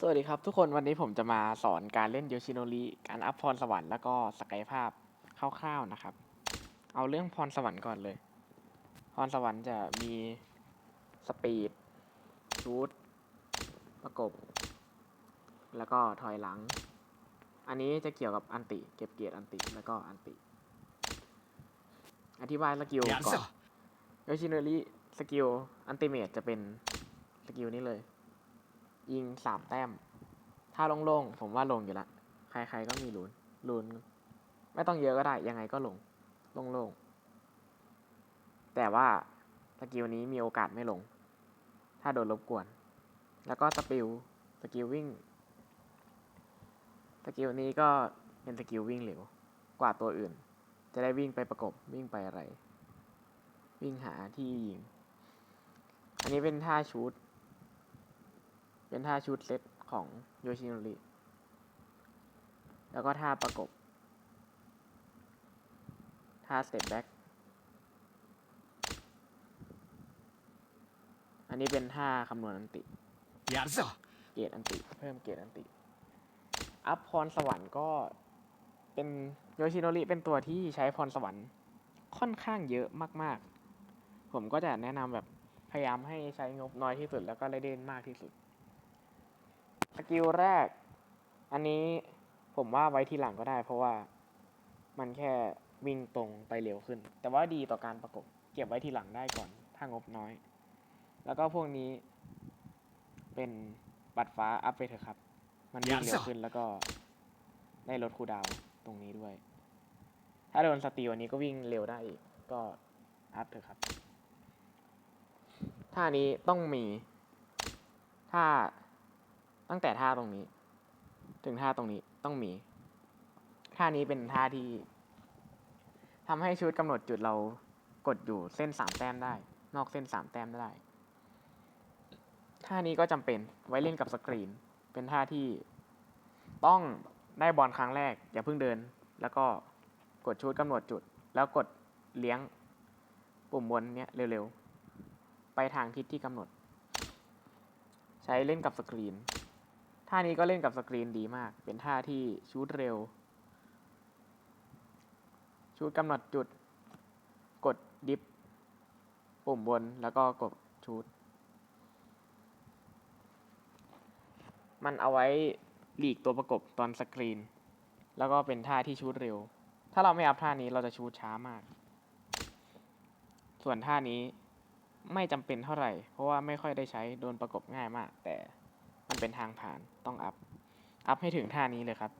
สวัสดีครับทุกคนวันนี้ผมจะมาสอนการเล่นโยชิโนริการอัพพรสวรรค์แล้วก็สกายภาพคร่าวๆนะครับ เอาเรื่องพรสวรรค์ก่อนเลย พรสวรรค์จะมีสปีดรูทประกบ แล้วก็ถอยหลัง อันนี้จะเกี่ยวกับอันติ เก็บเกียรติอันติแล้วก็อันติ อธิบายสกิลก่อนโยชิโนริสกิลอันติเมตจะเป็นสกิลนี้เลย ยิงสามแต้ม ถ้าโล่งๆผมว่าลงอยู่ละ ใครๆก็มีลูนลูนไม่ต้องเยอะก็ได้ ยังไงก็ลงโล่งๆแต่ว่าสกิลนี้มีโอกาสไม่ลง ถ้าโดนรบกวน แล้วก็สปิลสกิลวิ่งสกิลนี้ก็เป็นสกิลวิ่งเร็วกว่าตัวอื่น จะได้วิ่งไปประกบวิ่งไปอะไร วิ่งหาที่ยิง อันนี้เป็นท่าชูด เป็นท่าชุดเซตของโยชิโนริ แล้วก็ท่าประกบ ท่าสเต็ปแบ็กอันนี้เป็นท่าคำนวณอันติ やるぞ เกรดอันติ เพิ่มเกรดอันติ อัพพรสวรรค์ก็เป็นโยชิโนริเป็นตัวที่ใช้พรสวรรค์ค่อนข้างเยอะมาก ๆ ผมก็จะแนะนำแบบพยายามให้ใช้งบน้อยที่สุดแล้วก็ได้เด่นมากที่สุด สกิลแรก อันนี้ผมว่าไว้ทีหลังก็ได้ เพราะว่ามันแค่วิ่งตรงไปเร็วขึ้น แต่ว่าดีต่อการประกบ เก็บไว้ทีหลังได้ก่อน ถ้างบน้อย แล้วก็พวกนี้เป็นบัตรฟ้าอัพไปเถอะครับ มันวิ่งเร็วขึ้นแล้วก็ได้ลดคูดาวตรงนี้ด้วย ถ้าโดนสตีลอันนี้ก็วิ่งเร็วได้อีก ก็อัพเถอะครับ ท่านี้ต้องมี ถ้า ตั้งแต่ท่าตรงนี้ ถึงท่าตรงนี้ต้องมี ท่านี้เป็นท่าที่ทำให้ชุดกำหนดจุดเรากดอยู่เส้นสามแต้มได้ นอกเส้นสามแต้มได้ ท่านี้ก็จำเป็นไว้เล่นกับสกรีน เป็นท่าที่ต้องได้บอลครั้งแรก อย่าเพิ่งเดิน แล้วก็กดชุดกำหนดจุด แล้วกดเลี้ยงปุ่มบนเนี้ยเร็วๆ ไปทางทิศที่กำหนด ใช้เล่นกับสกรีน ท่านี้ก็เล่นกับสกรีนดีมาก เป็นท่าที่ชูดเร็ว ชูดกำหนดจุด กดดิฟ ปุ่มบนแล้วก็กดชูด มันเอาไว้หลีกตัวประกบตอนสกรีน แล้วก็เป็นท่าที่ชูดเร็ว ถ้าเราไม่อัพท่านี้เราจะชูดช้ามาก ส่วนท่านี้ไม่จำเป็นเท่าไหร่ เพราะว่าไม่ค่อยได้ใช้โดนประกบง่ายมาก แต่มันเป็นทางผ่าน ต้องอัพ อัพให้ถึงท่านี้เลยครับ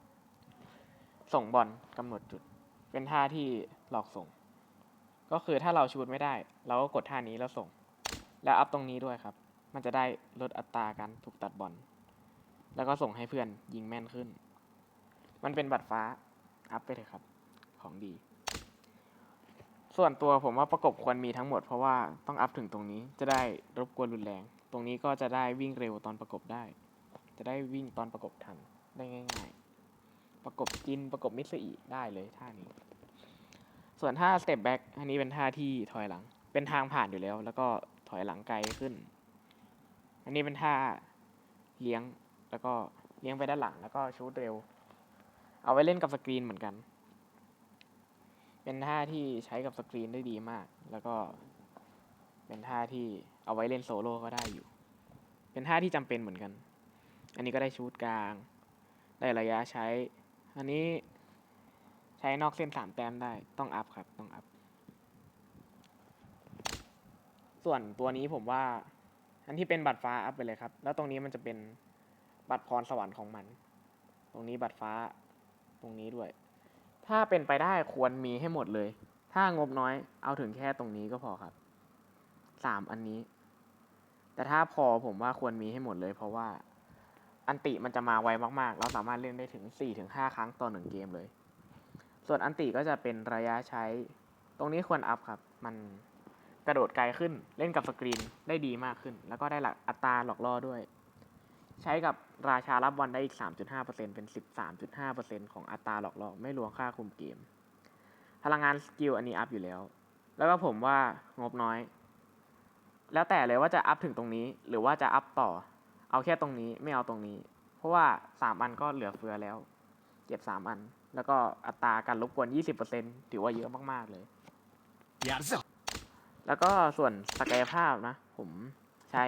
ส่งบอลกำหนดจุด เป็นท่าที่หลอกส่ง ก็คือถ้าเราชูดไม่ได้ เราก็กดท่านี้แล้วส่ง แล้วอัพตรงนี้ด้วยครับ มันจะได้ลดอัตราการถูกตัดบอล แล้วก็ส่งให้เพื่อนยิงแม่นขึ้น มันเป็นบัตรฟ้า อัพไปเถอะครับ ของดี ส่วนตัวผมว่าประกบควรมีทั้งหมด เพราะว่าต้องอัพถึงตรงนี้ จะได้รบกวนรุนแรง ตรงนี้ก็จะได้วิ่งเร็วตอนประกบได้ จะได้วิ่งตอนประกบทันได้ง่าย ๆ ประกบจินประกบมิสอีได้เลยท่านี้ ส่วนท่าสเต็ปแบ็กอันนี้เป็นท่าที่ถอยหลัง เป็นทางผ่านอยู่แล้ว แล้วก็ถอยหลังไกลขึ้น อันนี้เป็นท่าเลี้ยงแล้วก็เลี้ยงไปด้านหลัง แล้วก็ชูดเร็ว เอาไว้เล่นกับสกรีนเหมือนกัน เป็นท่าที่ใช้กับสกรีนได้ดีมาก แล้วก็เป็นท่าที่เอาไว้เล่นโซโล่ก็ได้อยู่ เป็นท่าที่จำเป็นเหมือนกัน อันนี้ก็ได้ชูดกลาง ได้ระยะใช้ อันนี้ใช้นอกเส้นสามแต้มได้ ต้องอัพครับ ต้องอัพ ส่วนตัวนี้ผมว่า อันที่เป็นบัตรฟ้าอัพไปเลยครับ แล้วตรงนี้มันจะเป็นบัตรพรสวรรค์ของมัน ตรงนี้บัตรฟ้า ตรงนี้ด้วย ถ้าเป็นไปได้ควรมีให้หมดเลย ถ้างบน้อย เอาถึงแค่ตรงนี้ก็พอครับ สามอันนี้ แต่ถ้าพอผมว่าควรมีให้หมดเลย เพราะว่า อันติมันจะมาไวมากๆ เราสามารถเล่นได้ถึง 4-5ถึงครั้งต่อหนึ่งเกมเลย ส่วนอันติก็จะเป็นระยะใช้ ตรงนี้ควรอัพครับ มันกระโดดไกลขึ้น เล่นกับสกรีนได้ดีมากขึ้น แล้วก็ได้หลักอัตราหลอกล่อด้วย ใช้กับราชารับบอลได้อีก 3.5%เป็น 13.5%ของอัตราหลอกล่อไม่รวมค่าคุมเกม พลังงานสกิลอันนี้อัพอยู่แล้ว แล้วก็ผมว่างบน้อย แล้วแต่เลยว่าจะอัพถึงตรงนี้ หรือว่าจะอัพต่อ เอาแค่ตรงนี้ไม่เอาตรงนี้ เพราะว่าสามอันก็เหลือเฟือแล้ว เก็บสามอัน แล้วก็อัตราการรบกวนยี่สิบเปอร์เ20%ถือว่าเยอะมาก ๆ เลย แล้วก็ส่วนศักยภาพนะ ผมใช้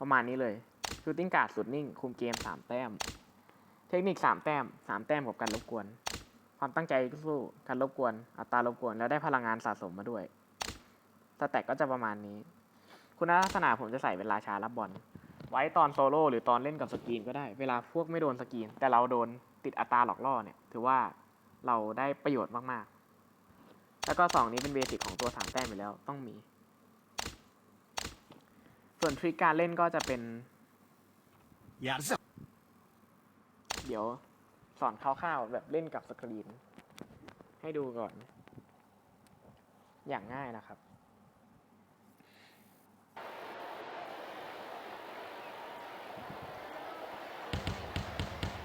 ประมาณนี้เลยชูติ้งการ์ดสุดนิ่ง คุมเกมสามแต้ม เทคนิคสามแต้มสามแต้มกับการรบกวน ความตั้งใจสู้การรบกวน อัตรารบกวน แล้วได้พลังงานสะสมมาด้วยสแต็กก็จะประมาณนี้ คุณลักษณะผมจะใส่เป็นราชารับบอลไว้ตอนโซโล่หรือตอนเล่นกับสกรีนก็ได้ เวลาพวกไม่โดนสกรีน แต่เราโดนติดอัตราหลอกล่อเนี่ย ถือว่าเราได้ประโยชน์มากๆ แล้วก็สองนี้เป็นเบสิกของตัวสามแต้มไปแล้วต้องมี ส่วนทริคการเล่นก็จะเป็น เดี๋ยวสอนคร่าวๆแบบเล่นกับสกรีน ให้ดูก่อน อย่างง่ายนะครับ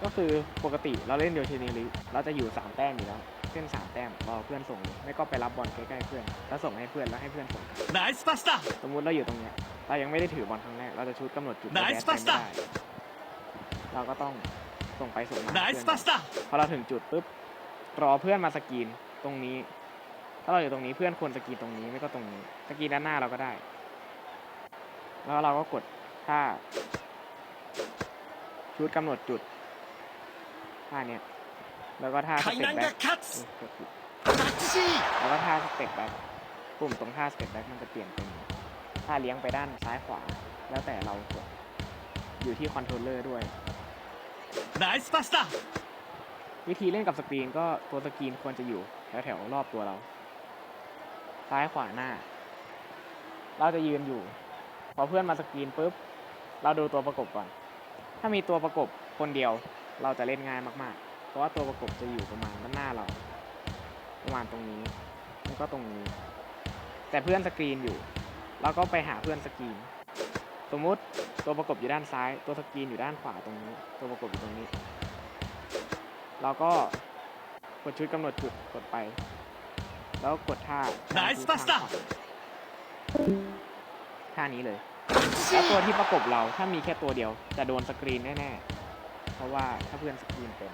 ก็คือปกติเราเล่นเดียวเชนีลิเราจะอยู่ 3 แต้มอยู่แล้วเส้น3แต้มรอเพื่อนส่ง ไม่ก็ไปรับบอลใกล้ๆเพื่อน แล้วส่งให้เพื่อนแล้วให้เพื่อนส่งไนส์พาสต้าสมมติเราอยู่ตรงเนี้ยเรายังไม่ได้ถือบอลครั้งแรกเราจะชุดกำหนดจุดไนส์พาสต้าเราก็ต้องส่งไปส่งนาไนส์พาสต้าพอเราถึงจุดปุ๊บรอเพื่อนมาสกรีนตรงนี้ ถ้าเราอยู่ตรงนี้เพื่อนควรสกรีนตรงนี้ไม่ก็ตรงนี้สกรีนด้านหน้าเราก็ได้ แล้วเราก็กดถ้าชุดกำหนดจุด ท่าเนี้ยแล้วก็ท่าสเต็ปแบ็คแล้วก็ท่าสเต็ปแบ็คปุ่มตรงท่าสเต็ปแบ็คมันจะเปลี่ยนเป็นท่าเลี้ยงไปด้านซ้ายขวา แล้วแต่เราอยู่ที่คอนโทรลเลอร์ด้วยไนส์พาสต้าวิธีเล่นกับสกรีนก็ตัวสกรีนควรจะอยู่แถวๆรอบตัวเรา ซ้ายขวาหน้า เราจะยืนอยู่ พอเพื่อนมาสกรีนปุ๊บ เราดูตัวประกบก่อน ถ้ามีตัวประกบคนเดียว เราจะเล่นง่ายมากๆ เพราะว่าตัวประกบจะอยู่ประมาณด้านหน้าเรา ประมาณตรงนี้แล้วก็ตรงนี้ แต่เพื่อนสกรีนอยู่ เราก็ไปหาเพื่อนสกรีน สมมุติตัวประกบอยู่ด้านซ้าย ตัวสกรีนอยู่ด้านขวาตรงนี้ ตัวประกบอยู่ตรงนี้ เราก็กดชุดกำหนดจุดกดไป แล้วกดท่า Nice ทาง pasta ขวาท่านี้เลย แล้วตัวที่ประกบเราถ้ามีแค่ตัวเดียว จะโดนสกรีนแน่ๆ เพราะว่าถ้าเพื่อนสกรีนเป็น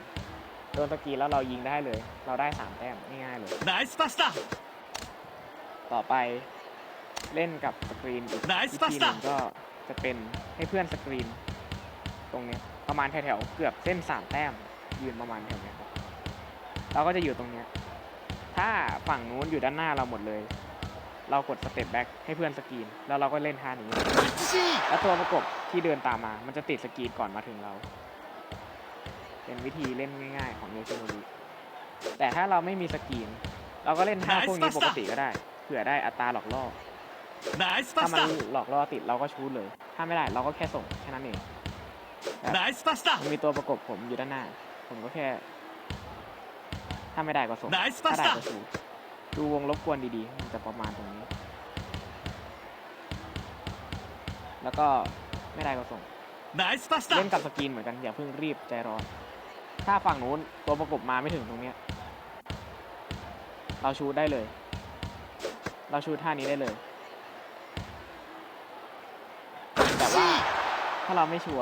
โดนตะกีแล้วเรายิงได้เลย เราได้สามแต้มง่ายๆเลย Nice pass だต่อไปเล่นกับสกรีนอีกวิ Nice ธีนึงก็จะเป็นให้เพื่อนสกรีน ตรงเนี้ยประมาณแถวๆเกือบเส้นสามแต้มยืนประมาณแถวเนี้ยครับเราก็จะอยู่ตรงเนี้ยถ้าฝั่งนู้นอยู่ด้านหน้าเราหมดเลย เรากดสเต็ปแบ็กให้เพื่อนสกรีน แล้วเราก็เล่นท่านี้ แล้วตัวประกบที่เดินตามมา มันจะติดสกรีนก่อนมาถึงเรา เป็นวิธีเล่นง่าย ๆ ของเยซูโนริแต่ถ้าเราไม่มีสกีน เราก็เล่นท่าพวกนี้ปกติก็ได้ เผื่อได้อัตราหลอกล่อ ถ้ามันหลอกล่อติดเราก็ชูดเลย ถ้าไม่ได้เราก็แค่ส่งแค่นั้นเองมีตัวประกบผมอยู่ด้านหน้า ผมก็แค่ ถ้าไม่ได้ก็ส่ง ถ้าได้ก็ชูดูวงรบกวนดีๆ มันจะประมาณตรงนี้ แล้วก็ไม่ได้ก็ส่งเล่นกับสกีนเหมือนกันอย่าเพิ่งรีบใจร้อน ถ้าฝั่งนู้นตัวประกบมาไม่ถึงตรงเนี้ยเราชูดได้เลย เราชูดท่านี้ได้เลย แต่ว่าถ้าเราไม่ชัว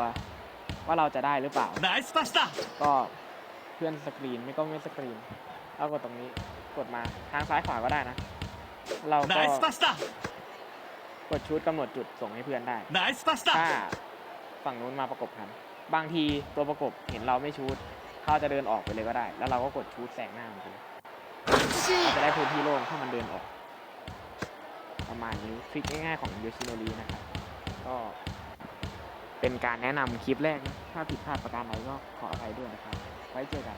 ว่าเราจะได้หรือเปล่า ก็เพื่อนสกรีนไม่ก็ไม่สกรีนเรากดตรงนี้กดมาทางซ้ายขวาก็ได้นะ เราก็กดชุดกำหนดจุดส่งให้เพื่อนได้ถ้าฝั่งนู้นมาประกบกัน บางทีตัวประกบเห็นเราไม่ชุด เขาจะเดินออกไปเลยก็ได้ แล้วเราก็กดชูดแสงหน้ามันเลยจะได้พื้นที่โล่งถ้ามันเดินออก ประมาณนี้ทริคง่ายๆของโยชิโนรีนะครับ ก็เป็นการแนะนำคลิปแรกนะถ้าผิดพลาดประการใดก็ขออภัยด้วยนะครับ ไว้เจอกัน